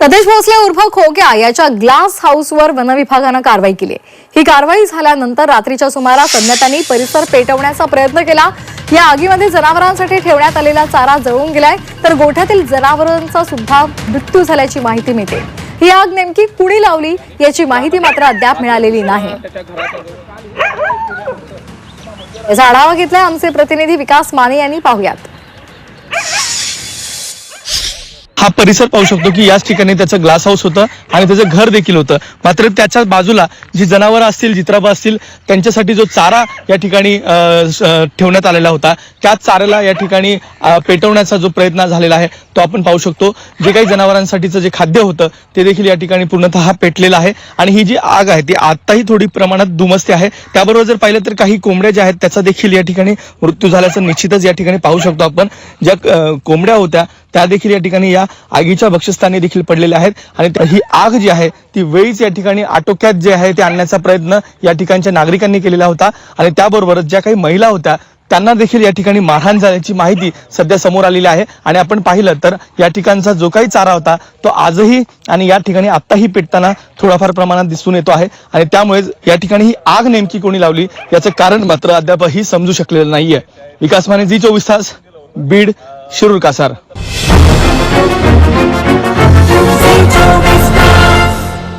सतेज भोसले उर्फ खोक्या याच्या ग्लास हाऊसवर वनविभागानं कारवाई केली ही कारवाई झाल्यानंतर रात्रीच्या सुमारास अज्ञातांनी परिसर पेटवण्याचा प्रयत्न केला. या आगीमध्ये जनावरांसाठी ठेवण्यात आलेला चारा जळून गेलाय तर गोठ्यातील जनावरांचा सुद्धा मृत्यू झाल्याची माहिती मिळते. ही आग नेमकी कुणी लावली याची माहिती मात्र अद्याप मिळालेली नाही. याचा आढावा घेतलाय आमचे प्रतिनिधी विकास माने यांनी पाहुयात. हा परिसर पाहू शकतो की याच ठिकाणी त्याचं ग्लास हाऊस होतं आणि त्याचं घर देखील होतं. मात्र त्याच्या बाजूला जी जनावरं असतील जित्राबा असतील त्यांच्यासाठी जो चारा या ठिकाणी ठेवण्यात आलेला होता त्या चाऱ्याला या ठिकाणी पेटवण्याचा जो प्रयत्न झालेला आहे तो आपण पाहू शकतो. जे काही जनावरांसाठीचं जे खाद्य होतं ते देखील या ठिकाणी पूर्णतः पेटलेलं आहे. आणि ही जी आग आहे ती आताही थोडी प्रमाणात दुमसते आहे. त्याबरोबर जर पाहिलं तर काही कोंबड्या ज्या आहेत त्याचा देखील या ठिकाणी मृत्यू झाल्याचं निश्चितच या ठिकाणी पाहू शकतो आपण. ज्या कोंबड्या होत्या त्या देखील या ठिकाणी या आगीच्या भक्षस्थानी देखील पडलेल्या आहेत. आणि ही आग जी आहे ती वेळीच या ठिकाणी आटोक्यात जे आहे ते आणण्याचा प्रयत्न या ठिकाणच्या नागरिकांनी केलेला होता. आणि त्याबरोबरच ज्या काही महिला होत्या त्यांना देखील या ठिकाणी मारहाण झाल्याची माहिती सध्या समोर आलेली आहे. आणि आपण पाहिलं तर या ठिकाणचा जो काही चारा होता तो आजही आणि या ठिकाणी आत्ताही पेटताना थोडाफार प्रमाणात दिसून येतो आहे. आणि त्यामुळे या ठिकाणी ही आग नेमकी कोणी लावली याचं कारण मात्र अद्यापही समजू शकलेलं नाहीये. विकास माने जी चोवीस तास बीड शिरूर कासार.